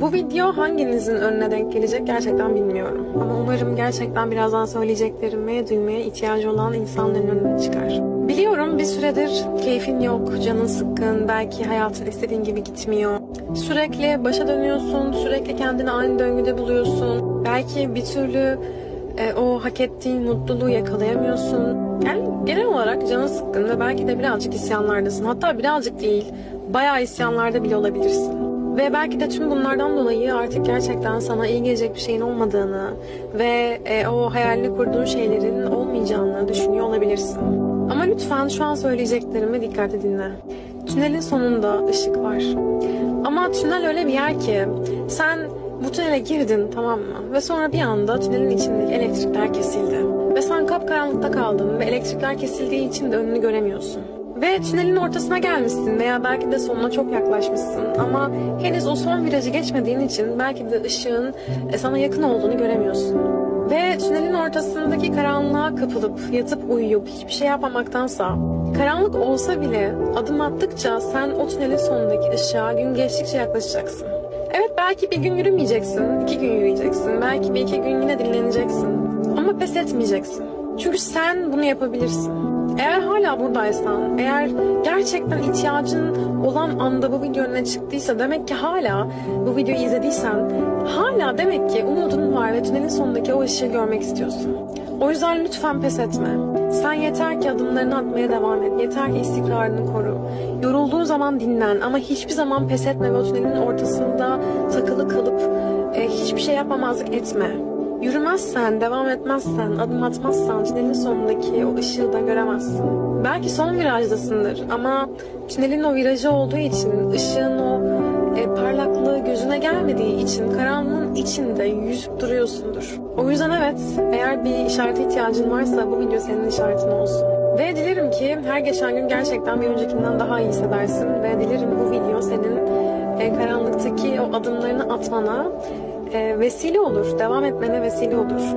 Bu video hanginizin önüne denk gelecek gerçekten bilmiyorum. Ama umarım gerçekten birazdan söyleyeceklerimi duymaya ihtiyacı olan insanların önüne çıkar. Biliyorum bir süredir keyfin yok, canın sıkkın, belki hayatın istediğin gibi gitmiyor. Sürekli başa dönüyorsun, sürekli kendini aynı döngüde buluyorsun. Belki bir türlü e, o hak ettiğin mutluluğu yakalayamıyorsun. Yani genel olarak canın sıkkın ve belki de birazcık isyanlardasın. Hatta birazcık değil, bayağı isyanlarda bile olabilirsin. Ve belki de tüm bunlardan dolayı artık gerçekten sana iyi gelecek bir şeyin olmadığını ve e, o hayalini kurduğun şeylerin olmayacağını düşünüyor olabilirsin. Ama lütfen şu an söyleyeceklerimi dikkatli dinle. Tünelin sonunda ışık var. Ama tünel öyle bir yer ki sen bu tünele girdin tamam mı? Ve sonra bir anda tünelin içindeki elektrikler kesildi. Ve sen kapkaranlıkta kaldın ve elektrikler kesildiği için de önünü göremiyorsun. Ve tünelin ortasına gelmişsin veya belki de sonuna çok yaklaşmışsın ama henüz o son virajı geçmediğin için belki de ışığın e, sana yakın olduğunu göremiyorsun. Ve tünelin ortasındaki karanlığa kapılıp yatıp uyuyup hiçbir şey yapmamaktansa karanlık olsa bile adım attıkça sen o tünelin sonundaki ışığa gün geçtikçe yaklaşacaksın. Evet belki bir gün yürümeyeceksin, iki gün yürüyeceksin, belki bir iki gün yine dinleneceksin. Ama pes etmeyeceksin. Çünkü sen bunu yapabilirsin. Eğer hala buradaysan, eğer gerçekten ihtiyacın olan anda bu video önüne çıktıysa demek ki hala bu videoyu izlediysen hala demek ki umudun var ve tünelin sonundaki o ışığı görmek istiyorsun. O yüzden lütfen pes etme. Sen yeter ki adımlarını atmaya devam et. Yeter ki istikrarını koru. Yorulduğun zaman dinlen ama hiçbir zaman pes etme ve o tünelin ortasında takılı kalıp e, hiçbir şey yapmamazlık etme. Yürümezsen, devam etmezsen, adım atmazsan tünelin sonundaki o ışığı da göremezsin. Belki son virajdasındır ama tünelin o virajı olduğu için, ışığın o e, parlaklığı gözüne gelmediği için karanlığın içinde yüzüp duruyorsundur. O yüzden evet, eğer bir işarete ihtiyacın varsa bu video senin işaretin olsun. Ve dilerim ki her geçen gün gerçekten bir öncekinden daha iyi hissedersin ve dilerim bu video senin e, karanlıktaki o adımlarını atmana vesile olur, devam etmene vesile olur.